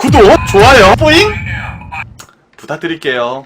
구독, 좋아요, 뿌잉 부탁드릴게요.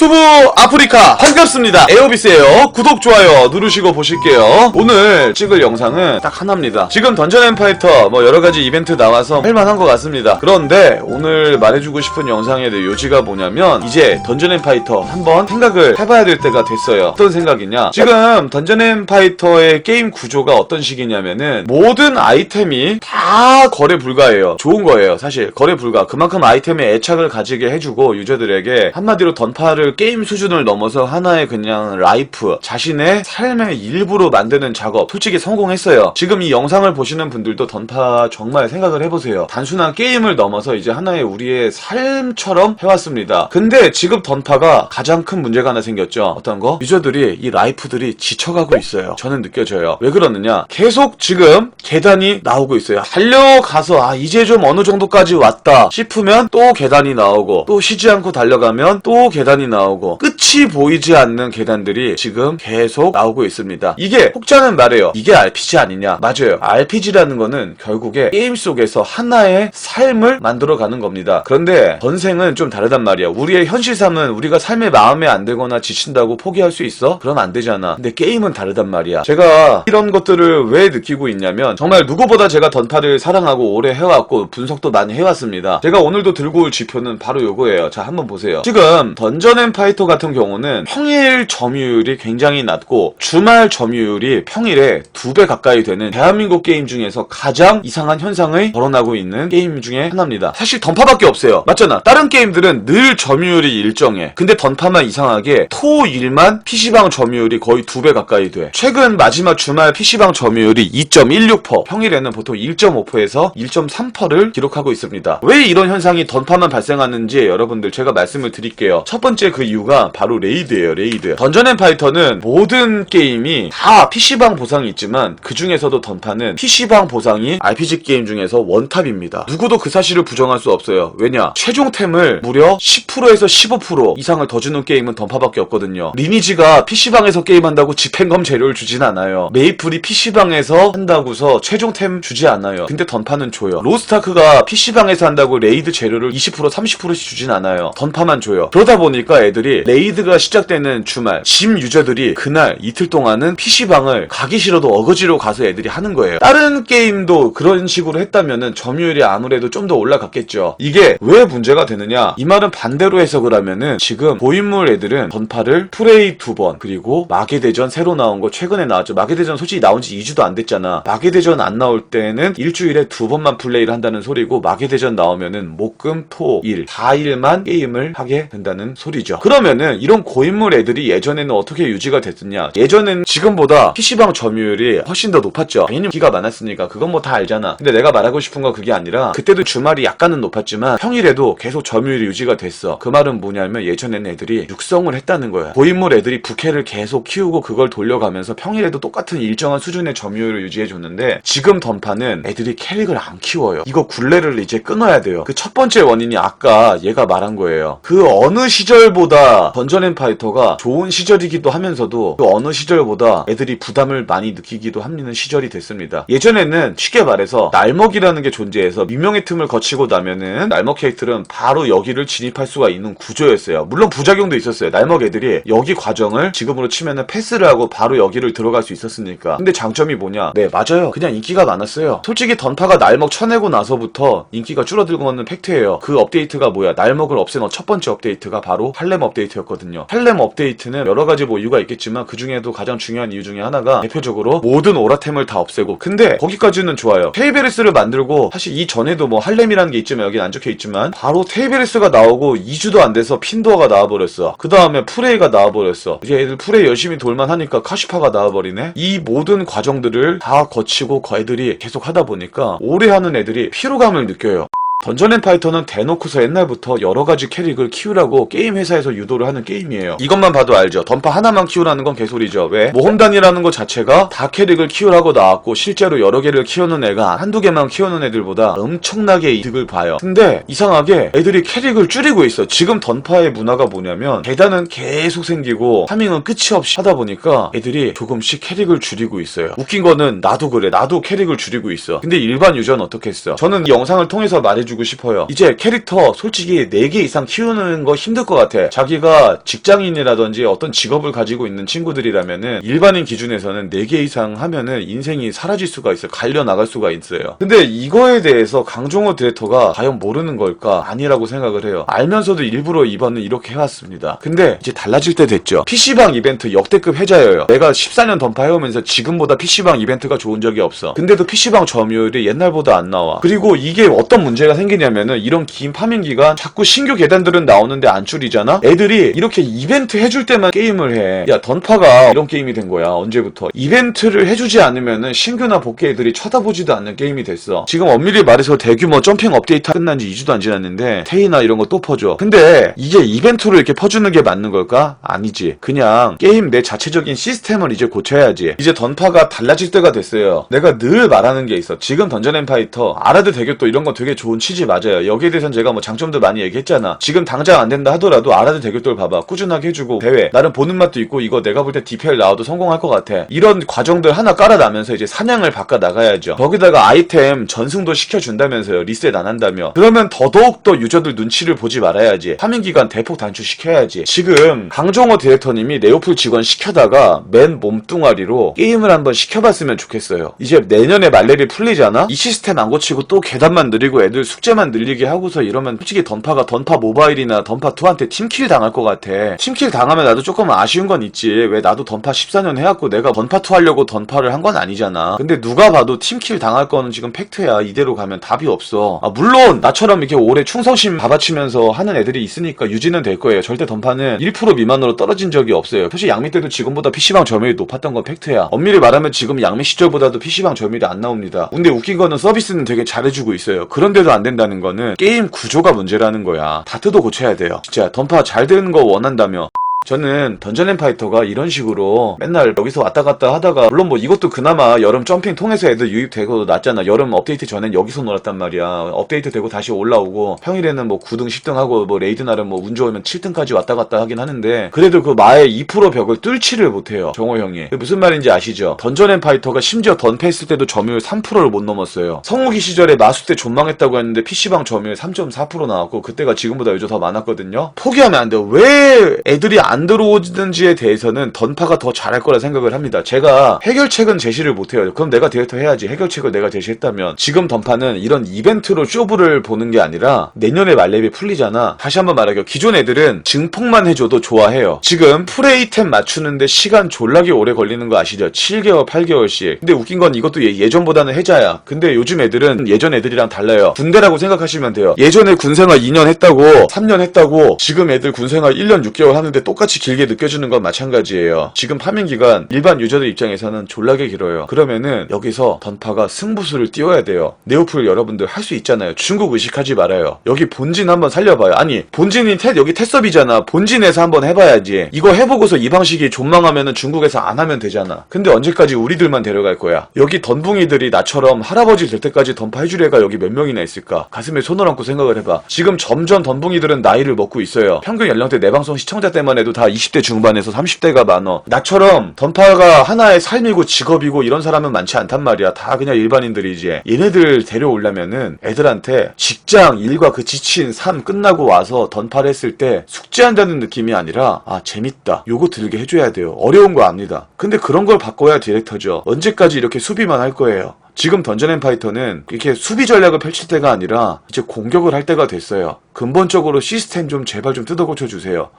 유튜브 아프리카 반갑습니다. 에어비스예요. 구독 좋아요 누르시고 보실게요. 오늘 찍을 영상은 딱 하나입니다. 지금 던전앤 파이터 뭐 여러가지 이벤트 나와서 할만한 것 같습니다. 그런데 오늘 말해주고 싶은 영상의 요지가 뭐냐면 이제 던전앤 파이터 한번 생각을 해봐야 될 때가 됐어요. 어떤 생각이냐? 지금 던전앤 파이터의 게임 구조가 어떤 식이냐면은 모든 아이템이 다 거래 불가예요. 좋은 거예요 사실. 거래 불가. 그만큼 아이템에 애착을 가지게 해주고 유저들에게 한마디로 던파를 게임 수준을 넘어서 하나의 그냥 라이프 자신의 삶의 일부로 만드는 작업 솔직히 성공했어요. 지금 이 영상을 보시는 분들도 던파 정말 생각을 해보세요. 단순한 게임을 넘어서 이제 하나의 우리의 삶처럼 해왔습니다. 근데 지금 던파가 가장 큰 문제가 하나 생겼죠. 어떤 거? 유저들이 이 라이프들이 지쳐가고 있어요. 저는 느껴져요. 왜 그러느냐? 계속 지금 계단이 나오고 있어요. 달려가서 아 이제 좀 어느 정도까지 왔다 싶으면 또 계단이 나오고 또 쉬지 않고 달려가면 또 계단이 나오고 끝이 보이지 않는 계단들이 지금 계속 나오고 있습니다. 이게 혹자는 말해요. 이게 RPG 아니냐? 맞아요. RPG라는 거는 결국에 게임 속에서 하나의 삶을 만들어가는 겁니다. 그런데 전생은 좀 다르단 말이야. 우리의 현실 삶은 우리가 삶에 마음에 안 들거나 지친다고 포기할 수 있어? 그럼 안 되잖아. 근데 게임은 다르단 말이야. 제가 이런 것들을 왜 느끼고 있냐면 정말 누구보다 제가 던파를 사랑하고 오래 해왔고 분석도 많이 해왔습니다. 제가 오늘도 들고 올 지표는 바로 요거예요. 자 한번 보세요. 지금 던전 앤 파이터 같은 경우는 평일 점유율이 굉장히 낮고 주말 점유율이 평일에 두 배 가까이 되는 대한민국 게임 중에서 가장 이상한 현상을 거론하고 있는 게임 중에 하나입니다. 사실 던파밖에 없어요. 맞잖아. 다른 게임들은 늘 점유율이 일정해. 근데 던파만 이상하게 토일만 PC방 점유율이 거의 두 배 가까이 돼. 최근 마지막 주말 PC방 점유율이 2.16%, 평일에는 보통 1.5%에서 1.3%를 기록하고 있습니다. 왜 이런 현상이 던파만 발생하는지 여러분들 제가 말씀을 드릴게요. 첫 번째 그 이유가 바로 레이드예요, 레이드. 던전 앤 파이터는 모든 게임이 다 PC방 보상이 있지만 그 중에서도 던파는 PC방 보상이 RPG 게임 중에서 원탑입니다. 누구도 그 사실을 부정할 수 없어요. 왜냐? 최종템을 무려 10%에서 15% 이상을 더 주는 게임은 던파밖에 없거든요. 리니지가 PC방에서 게임한다고 집행검 재료를 주진 않아요. 메이플이 PC방에서 한다고서 최종템 주지 않아요. 근데 던파는 줘요. 로스타크가 PC방에서 한다고 레이드 재료를 20% 30%씩 주진 않아요. 던파만 줘요. 그러다 보니까 애들이 레이드가 시작되는 주말 심 유저들이 그날 이틀 동안은 PC방을 가기 싫어도 어거지로 가서 애들이 하는 거예요. 다른 게임도 그런 식으로 했다면은 점유율이 아무래도 좀 더 올라갔겠죠. 이게 왜 문제가 되느냐? 이 말은 반대로 해석을 하면은 지금 고인물 애들은 던파를 프레이 두 번 그리고 마계대전 새로 나온 거 최근에 나왔죠. 마계대전 솔직히 나온 지 2주도 안 됐잖아. 마계대전 안 나올 때는 일주일에 두 번만 플레이를 한다는 소리고 마계대전 나오면은 목금 토일 4일만 게임을 하게 된다는 소리죠. 그러면은 이런 고인물 애들이 예전에는 어떻게 유지가 됐느냐? 예전에는 지금보다 PC방 점유율이 훨씬 더 높았죠. 당연히 기가 많았으니까 그건 뭐 다 알잖아. 근데 내가 말하고 싶은 건 그게 아니라 그때도 주말이 약간은 높았지만 평일에도 계속 점유율이 유지가 됐어. 그 말은 뭐냐면 예전에는 애들이 육성을 했다는 거야. 고인물 애들이 부캐를 계속 키우고 그걸 돌려가면서 평일에도 똑같은 일정한 수준의 점유율을 유지해줬는데 지금 던파는 애들이 캐릭을 안 키워요. 이거 굴레를 이제 끊어야 돼요. 그 첫 번째 원인이 아까 얘가 말한 거예요. 그 어느 시절보다 던전 앤 파이터가 좋은 시절이기도 하면서도 그 어느 시절보다 애들이 부담을 많이 느끼기도 하는 시절이 됐습니다. 예전에는 쉽게 말해서 날먹이라는 게 존재해서 미명의 틈을 거치고 나면은 날먹 캐릭터는 바로 여기를 진입할 수가 있는 구조였어요. 물론 부작용도 있었어요. 날먹 애들이 여기 과정을 지금으로 치면은 패스를 하고 바로 여기를 들어갈 수 있었으니까. 근데 장점이 뭐냐? 네, 맞아요. 그냥 인기가 많았어요. 솔직히 던파가 날먹 쳐내고 나서부터 인기가 줄어들고 있는 팩트예요. 그 업데이트가 뭐야? 날먹을 없앤 첫 번째 업데이트가 바로 할렘 업데이트였거든요. 할렘 업데이트는 여러 가지 뭐 이유가 있겠지만 그 중에도 가장 중요한 이유 중에 하나가 대표적으로 모든 오라템을 다 없애고 근데 거기까지는 좋아요. 테이베레스를 만들고 사실 이 전에도 뭐 할렘이라는 게 있지만 여긴 안 적혀 있지만 바로 테이베레스가 나오고 2주도 안 돼서 핀도어가 나와버렸어. 그 다음에 프레이가 나와버렸어. 이제 애들 프레이 열심히 돌만 하니까 카시파가 나와버리네. 이 모든 과정들을 다 거치고 그 애들이 계속 하다 보니까 오래 하는 애들이 피로감을 느껴요. 던전 앤 파이터는 대놓고서 옛날부터 여러 가지 캐릭을 키우라고 게임 회사에서 유도를 하는 게임이에요. 이것만 봐도 알죠. 던파 하나만 키우라는 건 개소리죠. 왜? 모험단이라는 것 자체가 다 캐릭을 키우라고 나왔고 실제로 여러 개를 키우는 애가 한두 개만 키우는 애들보다 엄청나게 이득을 봐요. 근데 이상하게 애들이 캐릭을 줄이고 있어. 지금 던파의 문화가 뭐냐면 계단은 계속 생기고 파밍은 끝이 없이 하다 보니까 애들이 조금씩 캐릭을 줄이고 있어요. 웃긴 거는 나도 그래. 나도 캐릭을 줄이고 있어. 근데 일반 유저는 어떻게 했어? 저는 이 영상을 통해서 말해주 고 싶어요. 이제 캐릭터 솔직히 4개 이상 키우는 거 힘들 것 같아. 자기가 직장인이라든지 어떤 직업을 가지고 있는 친구들이라면은 일반인 기준에서는 4개 이상 하면은 인생이 사라질 수가 있어요. 갈려 나갈 수가 있어요. 근데 이거에 대해서 강종호 디렉터가 과연 모르는 걸까? 아니라고 생각을 해요. 알면서도 일부러 이번은 이렇게 해왔습니다. 근데 이제 달라질 때 됐죠. PC방 이벤트 역대급 해자예요. 내가 14년 던파 해오면서 지금보다 PC방 이벤트가 좋은 적이 없어. 근데도 PC방 점유율이 옛날보다 안 나와. 그리고 이게 어떤 문제가 생기냐면은 이런 긴 파밍 기간 자꾸 신규 계단들은 나오는데 안 줄이잖아? 애들이 이렇게 이벤트 해줄 때만 게임을 해. 야, 던파가 이런 게임이 된 거야. 언제부터. 이벤트를 해주지 않으면은 신규나 복귀 애들이 쳐다보지도 않는 게임이 됐어. 지금 엄밀히 말해서 대규모 점핑 업데이트 끝난 지 2주도 안 지났는데 테이나 이런 거 또 퍼줘. 근데 이게 이벤트로 이렇게 퍼주는 게 맞는 걸까? 아니지. 그냥 게임 내 자체적인 시스템을 이제 고쳐야지. 이제 던파가 달라질 때가 됐어요. 내가 늘 말하는 게 있어. 지금 던전 앤 파이터, 아라드 대교도 이런 거 되게 좋은 취지 맞아요. 여기에 대해서는 제가 뭐 장점도 많이 얘기했잖아. 지금 당장 안 된다 하더라도 아라드 대교도를 봐봐. 꾸준하게 해주고 대회. 나름 보는 맛도 있고 이거 내가 볼 때 DPL 나와도 성공할 것 같아. 이런 과정들 하나 깔아나면서 이제 사냥을 바꿔 나가야죠. 거기다가 아이템 전승도 시켜준다면서요. 리셋 안 한다며. 그러면 더더욱더 유저들 눈치를 보지 말아야지. 파밍 기간 대폭 단축시켜야지. 지금 강종호 디렉터님이 네오플 직원 시켜다가 맨 몸뚱아리로 게임을 한번 시켜봤으면 좋겠어요. 이제 내년에 말레리 풀리잖아? 이 시스템 안 고치고 또 계단만 늘리고 애들 숙제만 늘리게 하고서 이러면 솔직히 던파가 던파 모바일이나 던파 2한테 팀킬 당할 것 같아. 팀킬 당하면 나도 조금 아쉬운 건 있지. 왜 나도 던파 14년 해갖고 내가 던파 2 하려고 던파를 한 건 아니잖아. 근데 누가 봐도 팀킬 당할 거는 지금 팩트야. 이대로 가면 답이 없어. 아, 물론 나처럼 이렇게 오래 충성심 바바치면서 하는 애들이 있으니까 유지는 될 거예요. 절대 던파는 1% 미만으로 떨어진 적이 없어요. 사실 양미 때도 지금보다 PC방 점유율이 높았던 건 팩트야. 엄밀히 말하면 지금 양미 시절보다도 PC방 점유율이 안 나옵니다. 근데 웃긴 거는 서비스는 되게 잘해주고 있어요. 그런데도 안 된다는 거는 게임 구조가 문제라는 거야. 다트도 고쳐야 돼요. 진짜 던파 잘 되는 거 원한다며. 저는 던전 앤 파이터가 이런 식으로 맨날 여기서 왔다 갔다 하다가 물론 뭐 이것도 그나마 여름 점핑 통해서 애들 유입되고 났잖아. 여름 업데이트 전엔 여기서 놀았단 말이야. 업데이트 되고 다시 올라오고 평일에는 뭐 9등 10등 하고 뭐 레이드 날은 뭐 운 좋으면 7등까지 왔다 갔다 하긴 하는데 그래도 그 마의 2% 벽을 뚫지를 못해요 정호 형이. 그게 무슨 말인지 아시죠? 던전 앤 파이터가 심지어 던패 했을 때도 점유율 3%를 못 넘었어요. 성우기 시절에 마수 때 존망했다고 했는데 PC방 점유율 3.4% 나왔고 그때가 지금보다 요즘 더 많았거든요. 포기하면 안 돼요. 왜 애들이 안 들어오는지에 대해서는 던파가 더 잘할 거라 생각을 합니다. 제가 해결책은 제시를 못해요. 그럼 내가 디렉터 해야지. 해결책을 내가 제시했다면 지금 던파는 이런 이벤트로 쇼부를 보는 게 아니라 내년에 말렙이 풀리잖아. 다시 한번 말할게요. 기존 애들은 증폭만 해줘도 좋아해요. 지금 프레이템 맞추는데 시간 졸라게 오래 걸리는 거 아시죠? 7개월, 8개월씩. 근데 웃긴 건 이것도 예, 예전보다는 해자야. 근데 요즘 애들은 예전 애들이랑 달라요. 군대라고 생각하시면 돼요. 예전에 군생활 2년 했다고 3년 했다고 지금 애들 군생활 1년 6개월 하는데 똑같 이 길게 느껴지는 건 마찬가지예요. 지금 파밍 기간 일반 유저들 입장에서는 졸라게 길어요. 그러면은 여기서 던파가 승부수를 띄워야 돼요. 네오플 여러분들 할 수 있잖아요. 중국 의식하지 말아요. 여기 본진 한번 살려봐요. 아니 본진이 태, 여기 테섭이잖아. 본진에서 한번 해봐야지. 이거 해보고서 이 방식이 존망하면은 중국에서 안 하면 되잖아. 근데 언제까지 우리들만 데려갈 거야? 여기 던붕이들이 나처럼 할아버지 될 때까지 던파 해줄 애가 여기 몇 명이나 있을까? 가슴에 손을 얹고 생각을 해봐. 지금 점점 던붕이들은 나이를 먹고 있어요. 평균 연령대 내 방송 시청자 때만 해도 다 20대 중반에서 30대가 많어. 나처럼 던파가 하나의 삶이고 직업이고 이런 사람은 많지 않단 말이야. 다 그냥 일반인들이지. 얘네들 데려오려면은 애들한테 직장, 일과 그 지친 삶 끝나고 와서 던파를 했을 때 숙제한다는 느낌이 아니라 아 재밌다. 요거 들게 해줘야 돼요. 어려운 거 압니다. 근데 그런 걸 바꿔야 디렉터죠. 언제까지 이렇게 수비만 할 거예요. 지금 던전 앤 파이터는 이렇게 수비 전략을 펼칠 때가 아니라 이제 공격을 할 때가 됐어요. 근본적으로 시스템 좀 제발 좀 뜯어고쳐 주세요.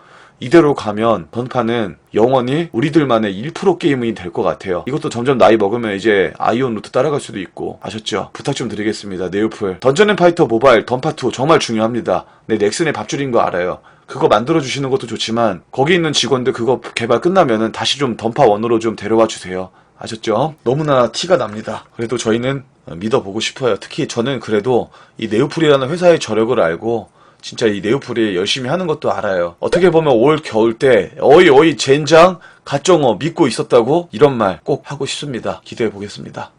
이대로 가면 던파는 영원히 우리들만의 1% 게임이 될 것 같아요. 이것도 점점 나이 먹으면 이제 아이온 루트 따라갈 수도 있고 아셨죠? 부탁 좀 드리겠습니다. 네오플 던전 앤 파이터 모바일 던파2 정말 중요합니다. 내 넥슨의 밥줄인 거 알아요. 그거 만들어 주시는 것도 좋지만 거기 있는 직원들 그거 개발 끝나면은 다시 좀 던파 원으로 좀 데려와 주세요. 아셨죠? 너무나 티가 납니다. 그래도 저희는 어, 믿어보고 싶어요. 특히 저는 그래도 이 네오플이라는 회사의 저력을 알고 진짜 이 네오플이 열심히 하는 것도 알아요. 어떻게 보면 올 겨울 때 어이 어이 젠장 가정어 믿고 있었다고 이런 말 꼭 하고 싶습니다. 기대해 보겠습니다.